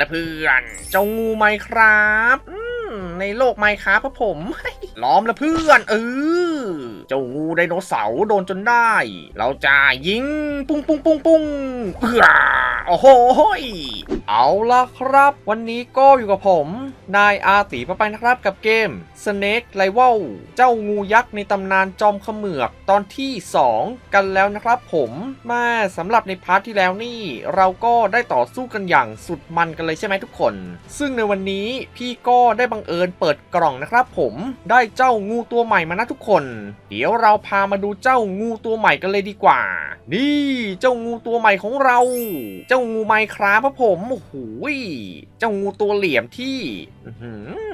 นะเพื่อน เจ้างูไหมครับ อืมในโลกไมครับพระผม ล้อมละเพื่อนเออเจ้างูไดโนเสาร์โดนจนได้ เราจะยิงปุ้งปุ้งปุ้งปุ้งเพื่อโอ้โหยเอาละครับ วันนี้ก็อยู่กับผม นายอาตีปะไปนะครับกับเกม Snake Rival เจ้างูยักษ์ในตำนานจอมขมือกตอนที่ 2 กันแล้วนะครับผมม่สำหรับในพาร์ทที่แล้วนี่ เราก็ได้ต่อสู้กันอย่างสุดมันกันเลยใช่ไหมทุกคน ซึ่งในวันนี้พี่ก็ได้บังเอิญเปิดกล่องนะครับผมได้เจ้างูตัวใหม่มานะทุกคน เดี๋ยวเราพามาดูเจ้างูตัวใหม่กันเลยดีกว่า นี่เจ้างูตัวใหม่ของเรา เจ้างูไมครับพระผมโอ้โหยเจ้างูตัวเหลี่ยมที่ห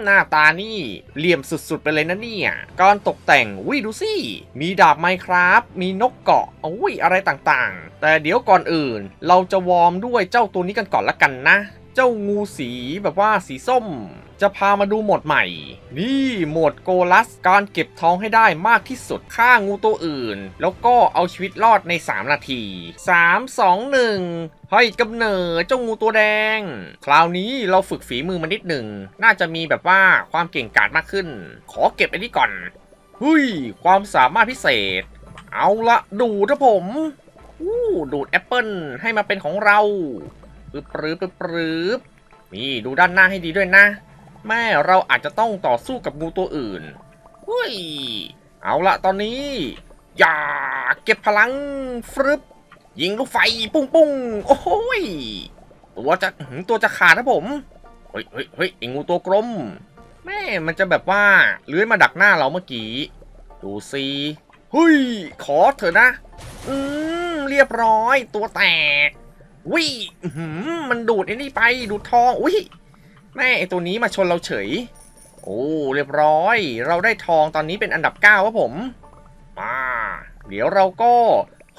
หน้าตานี่เหลี่ยมสุดๆไปเลยนะเนี่ยการตกแต่งวิดูสิมีดาบไมครับมีนกเกาะโอ้ยอะไรต่างๆ แต่เดี๋ยวก่อนอื่น เราจะวอร์มด้วยเจ้าตัวนี้กันก่อนละกันนะ เจ้างูสีแบบว่าสีส้ม จะพามาดูโหมดใหม่ นี่โหมดโกลัสการเก็บทองให้ได้มากที่สุดฆ่างูตัวอื่น แล้วก็เอาชีวิตรอดใน 3 นาที 3 2 1ให้กำเนิดเจ้างูตัวแดง คราวนี้เราฝึกฝีมือมานิดหนึ่ง น่าจะมีแบบว่าความเก่งกาจมากขึ้น ขอเก็บไอ้นี่ก่อนหุยความสามารถพิเศษ เอาละดูดนะผม อู้ดูดแอปเปิลให้มาเป็นของเรา ปึ๊บปื๊บปึ๊บปรื๊บนี่ดูด้านหน้าให้ดีด้วยนะแม่เราอาจจะต้องต่อสู้กับงูตัวอื่นเฮ้ยเอาละตอนนี้ อย่าเก็บพลังฟรึบยิงลูกไฟปุ้งปุ้งโอ้โหยตัวจะหืมตัวจะขาดนะผมเฮ้ยเฮ้ยเฮ้ยไอ้งูตัวกลมแม่มันจะแบบว่าเลื้อยมาดักหน้าเราเมื่อกี้ ดูสิเฮ้ยขอเถอะนะ อืมเรียบร้อยตัวแตก วิอื้อหือมันดูดไอ้นี่ไปดูดทองอุ้ยแม่ไอตัวนี้มาชนเราเฉย โอ้เรียบร้อย เราได้ทองตอนนี้เป็นอันดับ9ครับผมมาเดี๋ยวเราก็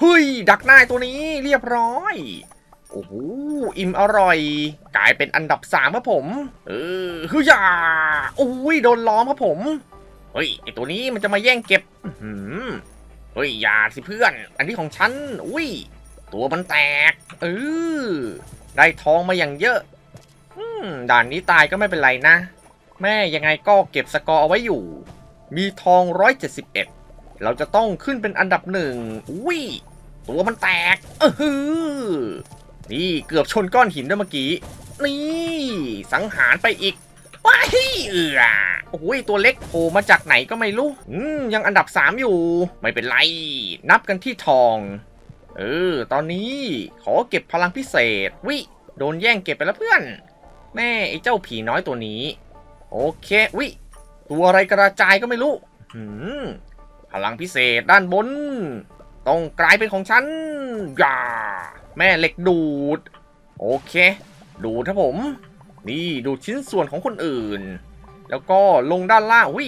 เฮ้ยดักหน้าตัวนี้เรียบร้อยโอ้โหอิ่มอร่อย กลายเป็นอันดับ3ครับผม เออฮึยาโอ้ยโดนล้อมครับผมเฮ้ยไอตัวนี้มันจะมาแย่งเก็บหือเฮ้ยอย่าสิเพื่อน อันนี้ของฉันอุ้ย ตัวมันแตกเออได้ทองมาอย่างเยอะอืมด่านนี้ตายก็ไม่เป็นไรนะ แม่ยังไงก็เก็บสกอร์เอาไว้อยู่ มีทอง 171 เราจะต้องขึ้นเป็นอันดับหนึ่งอุ้ยตัวมันแตกเออหือนี่เกือบชนก้อนหินด้วยเมื่อกี้ นี่ สังหารไปอีกว้ายเอือโอ้ยตัวเล็กโผล่มาจากไหนก็ไม่รู้ อืมยังอันดับ 3 อยู่ ไม่เป็นไร นับกันที่ทอง เออ ตอนนี้ขอเก็บพลังพิเศษ วิ โดนแย่งเก็บไปแล้วเพื่อน แม่ไอ้เจ้าผีน้อยตัวนี้ โอเค วิ ตัวอะไรกระจายก็ไม่รู้หืมพลังพิเศษด้านบน ต้องกลายเป็นของฉัน อย่า แม่เหล็กดูด โอเค ดูดครับผม นี่ดูดชิ้นส่วนของคนอื่น แล้วก็ลงด้านล่างวิ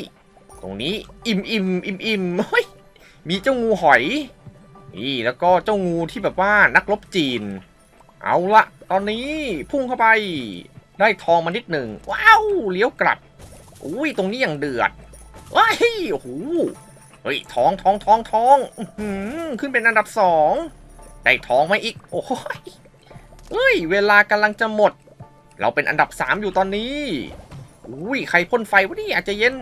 ตรงนี้ อิ่มอิ่มอิ่มอิ่มเฮ้ยมีเจ้างูหอย นี่แล้วก็เจ้างูที่แบบว่านักรบจีน เอาละตอนนี้พุ่งเข้าไป ได้ทองมานิดหนึ่งว้าวเลี้ยวกลับอุ้ยตรงนี้อย่างเดือดว้ายโอ้โหเฮ้ยทองทองทองทองขึ้นเป็นอันดับสองได้ทองมาอีก โอ้ยเฮ้ยเวลากำลังจะหมด เราเป็นอันดับสามอยู่ตอนนี้อุ้ยใครพ่นไฟวะนี่อาจจะเย็น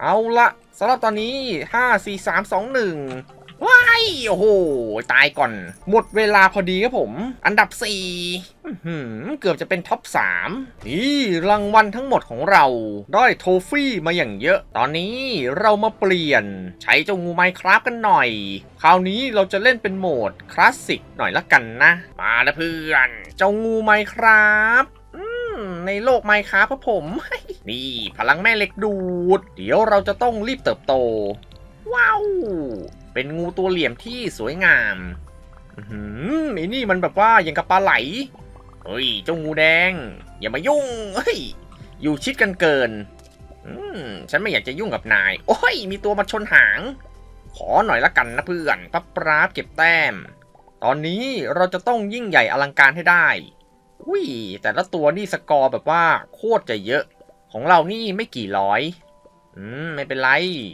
เอาละสำหรับตอนนี้ห้าสี่สามสองหนึ่ง โอ้โห ตายก่อน หมดเวลาพอดีครับผม อันดับ 4 เกือบจะเป็นท็อป 3 นี่รางวัลทั้งหมดของเรา ได้โทฟี่มาอย่างเยอะ ตอนนี้เรามาเปลี่ยน ใช้เจ้างูไมครับกันหน่อย คราวนี้เราจะเล่นเป็นโหมดคลาสสิกหน่อยละกันนะ มาแล้วเพื่อน เจ้างูไมครับอืมในโลกไมครับครับผม นี่พลังแม่เหล็กดูด เดี๋ยวเราจะต้องรีบเติบโต ว้าว เป็นงูตัวเหลี่ยมที่สวยงามอือหือไอ้นี่มันแบบว่าอย่างกับปลาไหล เฮ้ย เจ้างูแดง อย่ามายุ่ง เฮ้ย อยู่ชิดกันเกิน อืม ฉันไม่อยากจะยุ่งกับนาย โอ้ย มีตัวมาชนหาง ขอหน่อยละกันนะเพื่อนปั๊บปราบเก็บแต้ม ตอนนี้เราจะต้องยิ่งใหญ่อลังการให้ได้ อุ้ย แต่ละตัวนี่สกอร์แบบว่าโคตรจะเยอะ ของเรานี่ไม่กี่ร้อย อืม ไม่เป็นไร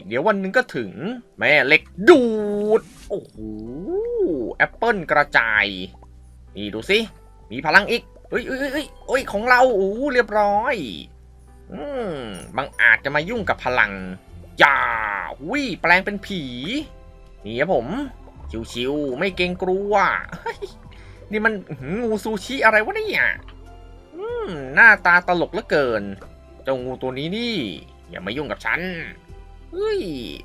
เดี๋ยววันหนึงก็ถึง แม่เหล็กดูด โอ้โห แอปเปิลกระจาย นี่ดูสิ มีพลังอีกเอ้ยเอ้ยเอ้ยเอ้ยของเราโอ้เรียบร้อย อืมบางอาจจะมายุ่งกับพลังอย่าวิแปลงเป็นผี นี่ครับผม ชิวๆ ไม่เกรงกลัว นี่มันงูซูชิอะไรวะเนี่ย อืม หน้าตาตลกเหลือเกิน เจ้างูตัวนี้นี่ อย่ามายุ่งกับฉันเฮ้ย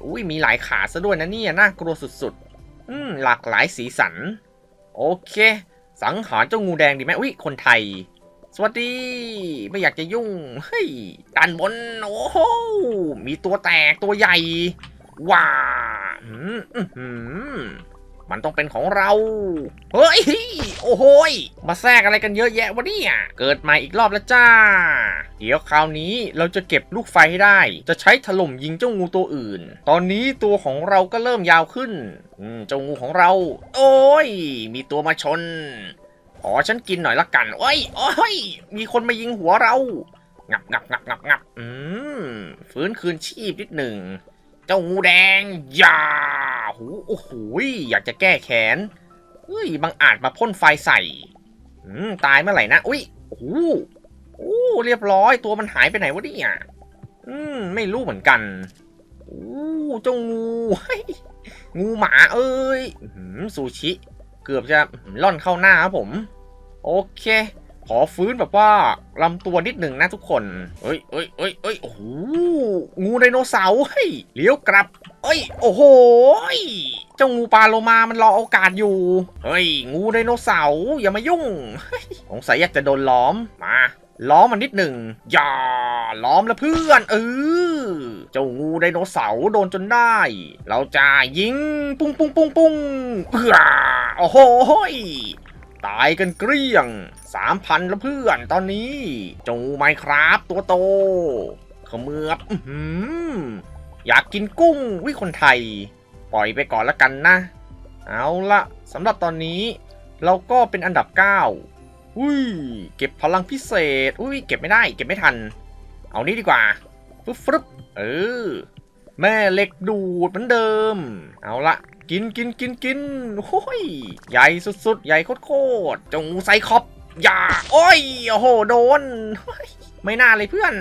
อุ้ยมีหลายขาซะด้วยนะเนี่ยน่ากลัวสุดๆ อืมหลากหลายสีสัน โอเค สังหารเจ้างูแดงดีไหมอุ้ยคนไทย สวัสดี ไม่อยากจะยุ่ง เฮ้ยด้านบน โอ้โห มีตัวแตกตัวใหญ่ ว้าอืมอื้อหือ มันต้องเป็นของเรา เฮ้ย โอ้โหยมาแทรกอะไรกันเยอะแยะวะเนี่ย เกิดมาอีกรอบแล้วจ้า เดี๋ยวคราวนี้เราจะเก็บลูกไฟให้ได้ จะใช้ถล่มยิงเจ้างูตัวอื่น ตอนนี้ตัวของเราก็เริ่มยาวขึ้น อืม เจ้างูของเรา โอ้ย มีตัวมาชนขอฉันกินหน่อยละกัน โอ้ย โอ้ย มีคนมายิงหัวเรา งับงับงับงับงับอืม ฟื้นคืนชีพนิดหนึ่ง เจ้างูแดงอย่าหูโอ้โหยอยากจะแก้แค้นเฮ้ยบางอาจมาพ่นไฟใส่อืมตายเมื่อไหร่นะ อุ้ยโอ้โหโอ้เรียบร้อยตัวมันหายไปไหนวะเนี่ยอืมไม่รู้เหมือนกันโอ้เจ้างูงูหมาเอ้ยหือซูชิ เกือบจะล่อนเข้าหน้าครับผม โอเค ขอฟื้นแบบว่าลำตัวนิดหนึ่งนะทุกคน เอ้ยเอ้ยเอ้ยเอ้ยโอ้โห งูไดโนเสาร์เฮ้ย เลี้ยวกลับ เอ้ย โอ้โห เจ้างูปลาโลมา มันรอโอกาสอยู่ เฮ้ย งูไดโนเสาร์อย่ามายุ่งสงสัยอยากจะโดนล้อม มา ล้อมมันนิดหนึ่งอย่าล้อมแล้วเพื่อนเออเจ้างูไดโนเสาร์โดนจนได้ เราจะยิงปุ้งปุ้งปุ้งปุ้งเพื่อโอ้โหยตายกันเกลี้ยง สามพันแล้วเพื่อนตอนนี้เจ้างูไมครับตัวโตขมือบอื้อหืออยากกินกุ้งวิคนไทย ปล่อยไปก่อนละกันนะ เอาละสำหรับตอนนี้ เราก็เป็นอันดับ 9 อุ้ย เก็บพลังพิเศษ อุ้ย เก็บไม่ได้ เก็บไม่ทัน เอานี้ดีกว่าฟึบฟึบเออ แม่เหล็กดูดเหมือนเดิม เอาละกินกินกินกินโอ้ย ใหญ่สุดๆ ใหญ่โคตรๆจงไซคอป อย่า โอ้ย โอ้โห โดน ไม่น่าเลยเพื่อน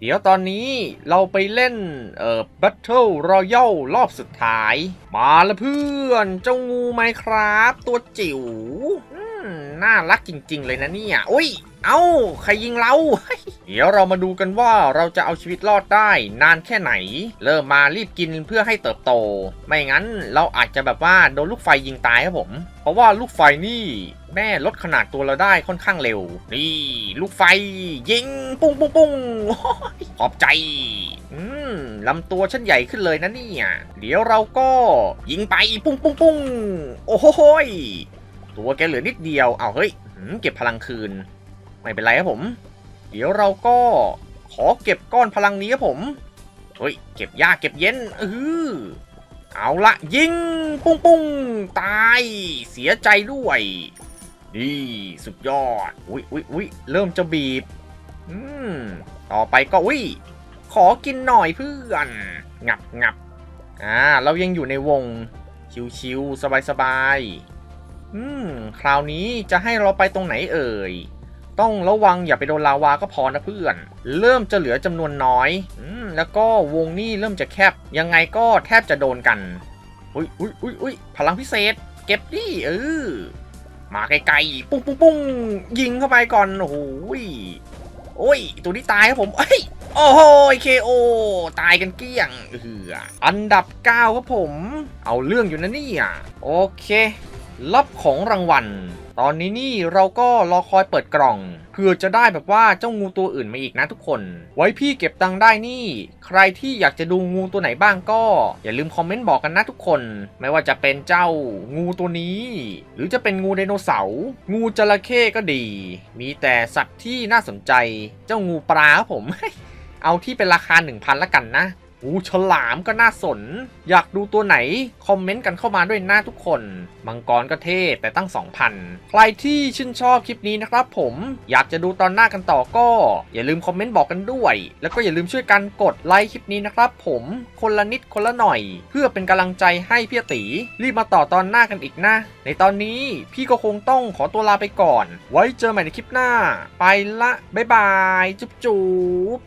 เดี๋ยวตอนนี้เราไปเล่น เอ่อ Battle Royale รอบสุดท้าย มาแล้วเพื่อน เจ้างูไหมครับ ตัวจิ๋วน่ารักจริง ๆ เลยนะเนี่ย อุ้ย เอ้า ใครยิงเรา เดี๋ยวเรามาดูกันว่าเราจะเอาชีวิตรอดได้นานแค่ไหน เริ่มมารีบกินเพื่อให้เติบโต ไม่งั้นเราอาจจะแบบว่าโดนลูกไฟยิงตายครับผม เพราะว่าลูกไฟนี่แม่ลดขนาดตัวเราได้ค่อนข้างเร็ว นี่ ลูกไฟยิง ปุ้งปุ้งปุ้งขอบใจ อืมลำตัวฉันใหญ่ขึ้นเลยนะเนี่ย เดี๋ยวเราก็ยิงไปปุ้งปุ้งปุ้งโอ้โหตัวแกเหลือนิดเดียวเอาเฮ้ยเก็บพลังคืน ไม่เป็นไรครับผม เดี๋ยวเราก็ขอเก็บก้อนพลังนี้ครับผมเฮ้ยเก็บยากเก็บเย็นเออเอาละยิง ปุ้งปุ้งตายเสียใจด้วยดีสุดยอดอุ้ยอุ้ยอุ้ยเริ่มจะบีบ อืมต่อไปก็อุ้ยขอกินหน่อยเพื่อนงับงับอ่าเรายังอยู่ในวงชิวๆสบายๆอืมคราวนี้จะให้เราไปตรงไหนเอ่ย ต้องระวังอย่าไปโดนลาวาก็พอนะเพื่อน เริ่มจะเหลือจำนวนน้อยอืแล้วก็วงนี้เริ่มจะแคบ ยังไงก็แทบจะโดนกัน อุ้ยอุ้ยอุ้ยอุ้ยพลังพิเศษ เก็บดิเออ มาไกลๆ ปุ้งปุ้งปุ้งยิงเข้าไปก่อน โอ้ยโอ้ย ตัวนี้ตายครับผมเอ้ยโอ้โหเคโอตายกันเกลี้ยงเอออันดับ 9 ครับผม เอาเรื่องอยู่นะเนี่ย โอเค รับของรางวัล ตอนนี้นี่เราก็รอคอยเปิดกล่องเพื่อจะได้แบบว่าเจ้างูตัวอื่นมาอีกนะทุกคน ไว้พี่เก็บตังค์ได้นี่ ใครที่อยากจะดูงูตัวไหนบ้างก็ อย่าลืมคอมเมนต์บอกกันนะทุกคน ไม่ว่าจะเป็นเจ้างูตัวนี้ หรือจะเป็นงูไดโนเสาร์งูจระเข้ก็ดี มีแต่สัตว์ที่น่าสนใจ เจ้างูปลาครับผม เอาที่เป็นราคา 1,000ละกันนะ อู้ฉลามก็น่าสน อยากดูตัวไหน คอมเมนต์กันเข้ามาด้วยนะทุกคน มังกรก็เท่แต่ตั้ง 2,000 ใครที่ชื่นชอบคลิปนี้นะครับผมอยากจะดูตอนหน้ากันต่อก็ อย่าลืมคอมเมนต์บอกกันด้วย แล้วก็อย่าลืมช่วยกันกดไลค์คลิปนี้นะครับผมคนละนิดคนละหน่อย เพื่อเป็นกำลังใจให้พี่ตีรีบมาต่อตอนหน้ากันอีกนะ ในตอนนี้พี่ก็คงต้องขอตัวลาไปก่อน ไว้เจอใหม่ในคลิปหน้า ไปละบ๊ายบาย จุ๊บจุ๊บ